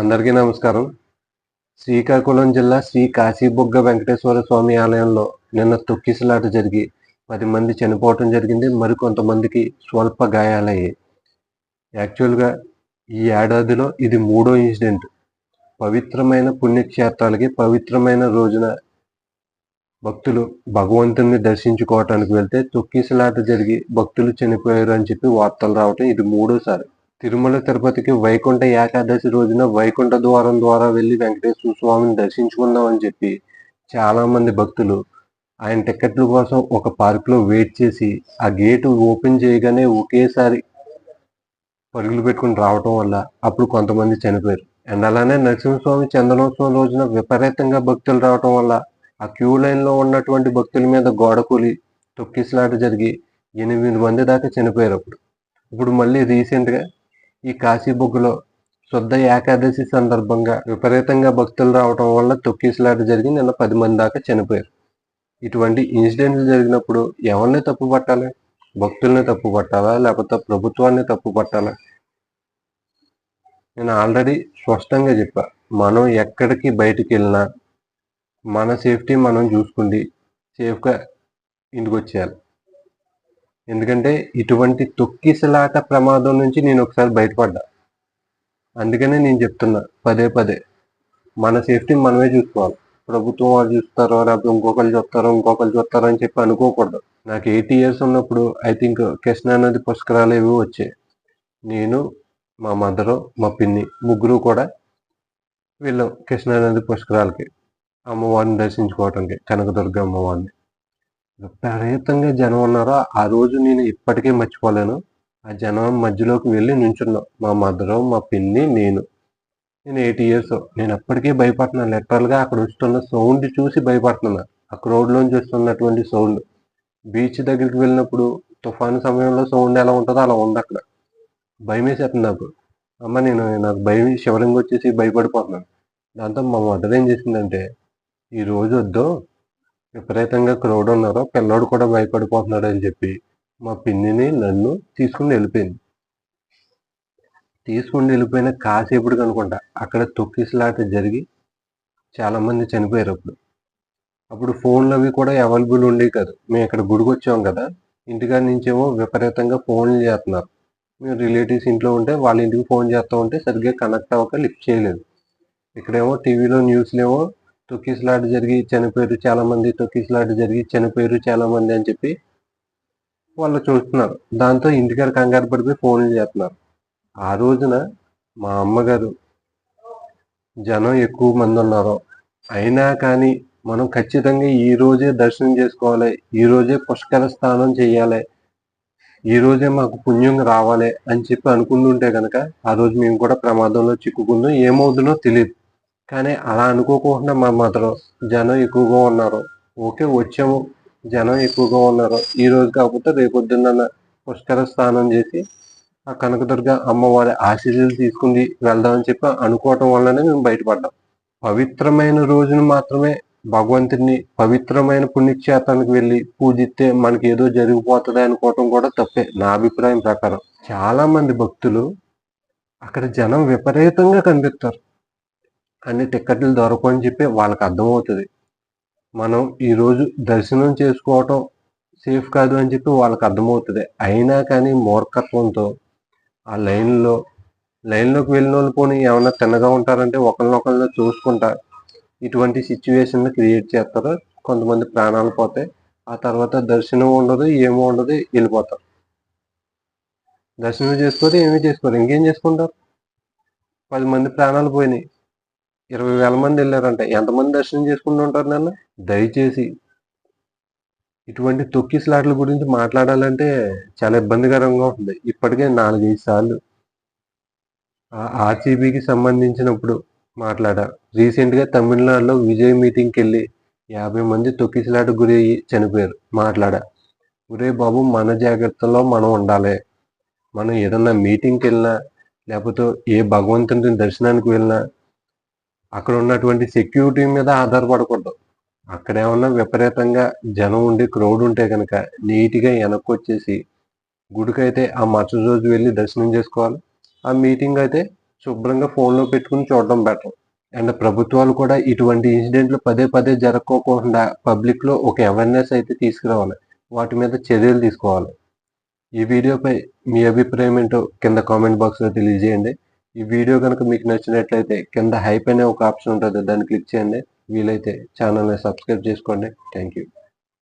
అందరికీ నమస్కారం. శ్రీకాకుళం జిల్లా శ్రీ కాశీబుగ్గ వెంకటేశ్వర స్వామి ఆలయంలో నిన్న తొక్కిసలాట జరిగి పది మంది చనిపోవటం జరిగింది. మరికొంతమందికి స్వల్ప గాయాలయ్యాయి. యాక్చువల్గా ఈ ఏడాదిలో ఇది మూడో ఇన్సిడెంట్. పవిత్రమైన పుణ్యక్షేత్రాలకి పవిత్రమైన రోజున భక్తులు భగవంతుని దర్శించుకోవటానికి వెళ్తే తొక్కిసలాట జరిగి భక్తులు చనిపోయారు అని చెప్పి వార్తలు రావటం ఇది మూడోసారి. తిరుమల తిరుపతికి వైకుంఠ ఏకాదశి రోజున వైకుంఠ ద్వారం ద్వారా వెళ్ళి వెంకటేశ్వర స్వామిని దర్శించుకుందామని చెప్పి చాలామంది భక్తులు ఆయన టికెట్ల కోసం ఒక పార్కులో వెయిట్ చేసి ఆ గేటు ఓపెన్ చేయగానే ఒకేసారి పరుగులు పెట్టుకుని రావటం వల్ల అప్పుడు కొంతమంది చనిపోయారు. అండ్ అలానే నరసింహస్వామి చందనోత్సవం రోజున విపరీతంగా భక్తులు రావటం వల్ల ఆ క్యూ లైన్లో ఉన్నటువంటి భక్తుల మీద గోడ కూలి తొక్కిసలాట జరిగి ఎనిమిది మంది దాకా చనిపోయారు అప్పుడు. ఇప్పుడు మళ్ళీ రీసెంట్గా ఈ కాశీబొగ్గులో శుద్ధ ఏకాదశి సందర్భంగా విపరీతంగా భక్తులు రావటం వల్ల తొక్కిసలాట జరిగి నిన్న పది మంది దాకా చనిపోయారు. ఇటువంటి ఇన్సిడెంట్లు జరిగినప్పుడు ఎవరిని తప్పు పట్టాలి? భక్తుల్ని తప్పు పట్టాలా? లేకపోతే ప్రభుత్వాన్ని తప్పు పట్టాలా? నేను ఆల్రెడీ స్పష్టంగా చెప్పా మనం ఎక్కడికి బయటికి వెళ్ళినా మన సేఫ్టీ మనం చూసుకుండి సేఫ్గా ఇంటికి వచ్చేయాలి. ఎందుకంటే ఇటువంటి తొక్కిసలాట ప్రమాదం నుంచి నేను ఒకసారి బయటపడ్డా. అందుకనే నేను చెప్తున్నా పదే పదే. మన సేఫ్టీ మనమే చూసుకోవాలి. ప్రభుత్వం వాళ్ళు చూస్తారో లేకపోతే ఇంకొకరు చూస్తారో ఇంకొకరు చూస్తారో అని చెప్పి అనుకోకూడదు. నాకు ఎయిటీ ఇయర్స్ ఉన్నప్పుడు ఐ థింక్ కృష్ణా నది పుష్కరాలు ఏవి వచ్చాయి. నేను మా మదరు మా పిన్ని ముగ్గురు కూడా వెళ్ళాం కృష్ణానది పుష్కరాలకి అమ్మవారిని దర్శించుకోవటానికి కనకదుర్గ అమ్మవారిని. విపరీతంగా జనం ఉన్నారో? ఆ రోజు నేను ఇప్పటికే మర్చిపోలేను. ఆ జనం మధ్యలోకి వెళ్ళి నించున్నాం. మా మదరు మా పిన్ని నేను. నేను ఎయిట్ ఇయర్స్. నేను అప్పటికే భయపడుతున్నాను లిటరల్గా అక్కడ వస్తున్న సౌండ్ చూసి భయపడుతున్నా. ఆ క్రౌడ్లోంచి వస్తున్నటువంటి సౌండ్ బీచ్ దగ్గరికి వెళ్ళినప్పుడు తుఫాను సమయంలో సౌండ్ ఎలా ఉంటుందో అలా ఉంది అక్కడ. భయం వేసేస్తుంది నాకు. అమ్మ నేను నాకు భయం. శివలింగం వచ్చేసి భయపడిపోతున్నాను. దాంతో మా మదర్ ఏం చేసిందంటే ఈ రోజు వద్దు. విపరీతంగా క్రౌడ్ ఉన్నారు పిల్లోడు కూడా భయపడిపోతున్నాడు అని చెప్పి మా పిన్నిని నన్ను తీసుకుని వెళ్ళిపోయింది. తీసుకుని వెళ్ళిపోయిన కాసేపుడికి అనుకుంటా అక్కడ తొక్కిసలాట జరిగి చాలామంది చనిపోయారు అప్పుడు. అప్పుడు ఫోన్లు అవి కూడా అవైలబుల్ ఉండేవి కాదు. మేము ఇక్కడ గుడికి వచ్చాం కదా ఇంటికాడ నుంచేమో విపరీతంగా ఫోన్లు చేస్తున్నారు. మేము రిలేటివ్స్ ఇంట్లో ఉంటే వాళ్ళ ఇంటికి ఫోన్ చేస్తూ ఉంటే సరిగ్గా కనెక్ట్ అవ్వక లిఫ్ట్ చేయలేదు. ఇక్కడేమో టీవీలో న్యూస్లేమో తొక్కిసలాట జరిగి చనిపోయారు. చాలా మంది తొక్కిసలాట జరిగి చనిపోయారు చాలా మంది అని చెప్పి వాళ్ళు చూస్తున్నారు. దాంతో ఇంటికాడ కంగారు పడిపోయి ఫోన్లు చేస్తున్నారు. ఆ రోజున మా అమ్మగారు జనం ఎక్కువ మంది ఉన్నారు. అయినా కానీ మనం ఖచ్చితంగా ఈ రోజే దర్శనం చేసుకోవాలి. ఈ రోజే పుష్కర స్నానం చేయాలి. ఈ రోజే మాకు పుణ్యం రావాలి అని చెప్పి అనుకుంటుంటే కనుక ఆ రోజు మేము కూడా ప్రమాదంలో చిక్కుకుందాం ఏమవుతుందో తెలియదు కానీ అలా అనుకోకుండా మా మాత్రం జనం ఎక్కువగా ఉన్నారు. ఓకే వచ్చాము జనం ఎక్కువగా ఉన్నారు. ఈ రోజు కాకపోతే రేపొద్దున్న పుష్కర స్నానం చేసి ఆ కనకదుర్గ అమ్మవారి ఆశీస్సులు తీసుకుని వెళ్దామని చెప్పి అనుకోవటం వల్లనే మేము బయటపడ్డాం. పవిత్రమైన రోజున మాత్రమే భగవంతుడిని పవిత్రమైన పుణ్యక్షేత్రానికి వెళ్ళి పూజిస్తే మనకి ఏదో జరిగిపోతుంది అనుకోవటం కూడా తప్పే నా అభిప్రాయం ప్రకారం. చాలా మంది భక్తులు అక్కడ జనం విపరీతంగా కనిపిస్తారు. అన్ని టిక్కెట్లు దొరకని చెప్పి వాళ్ళకి అర్థమవుతుంది. మనం ఈరోజు దర్శనం చేసుకోవటం సేఫ్ కాదు అని చెప్పి వాళ్ళకి అర్థమవుతుంది. అయినా కానీ మూర్ఖత్వంతో ఆ లైన్లో లైన్లోకి వెళ్ళిన వాళ్ళు పోనీ ఏమైనా తిన్నగా ఉంటారంటే ఒకరినొకరిని చూసుకుంటా ఇటువంటి సిచ్యువేషన్ క్రియేట్ చేస్తారు. కొంతమంది ప్రాణాలు పోతాయి. ఆ తర్వాత దర్శనం ఉండదు ఏమో ఉండదు వెళ్ళిపోతారు. దర్శనం చేసుకోరు ఏమీ చేసుకోరు. ఇంకేం చేసుకుంటారు? పది మంది ప్రాణాలు పోయినాయి. ఇరవై వేల మంది వెళ్ళారంట. ఎంతమంది దర్శనం చేసుకుంటూ ఉంటారు నన్ను? దయచేసి ఇటువంటి తొక్కిసలాట్ల గురించి మాట్లాడాలంటే చాలా ఇబ్బందికరంగా ఉంటుంది. ఇప్పటికే నాలుగైదు సార్లు ఆర్సీబీకి సంబంధించినప్పుడు మాట్లాడా. రీసెంట్గా తమిళనాడులో విజయ్ మీటింగ్కి వెళ్ళి యాభై మంది తొక్కిసలాట గురి అయ్యి చనిపోయారు. మాట్లాడా. ఒరే బాబు మన జాగ్రత్తలో మనం ఉండాలి. మనం ఏదన్నా మీటింగ్కి వెళ్ళినా లేకపోతే ఏ భగవంతుని దర్శనానికి వెళ్ళినా అక్కడ ఉన్నటువంటి సెక్యూరిటీ మీద ఆధారపడకూడదు. అక్కడ ఏమన్నా విపరీతంగా జనం ఉండి క్రౌడ్ ఉంటే కనుక నీట్గా వెనక్కి వచ్చేసి గుడికైతే ఆ మరుసటి రోజు వెళ్ళి దర్శనం చేసుకోవాలి. ఆ మీటింగ్ అయితే శుభ్రంగా ఫోన్లో పెట్టుకుని చూడడం బెటర్ అండ్ ప్రభుత్వాలు కూడా ఇటువంటి ఇన్సిడెంట్లు పదే పదే జరగకోకుండా పబ్లిక్లో ఒక అవేర్నెస్ అయితే తీసుకురావాలి. వాటి మీద చర్యలు తీసుకోవాలి. ఈ వీడియోపై మీ అభిప్రాయం ఏంటో కింద కామెంట్ బాక్స్లో తెలియజేయండి. ఈ వీడియో కనుక మీకు నచ్చినట్లయితే కింద హైప్ అనే ఒక ఆప్షన్ ఉంటుంది దాన్ని క్లిక్ చేయండి. వీలైతే ఛానల్ని సబ్స్క్రైబ్ చేసుకోండి. Thank you.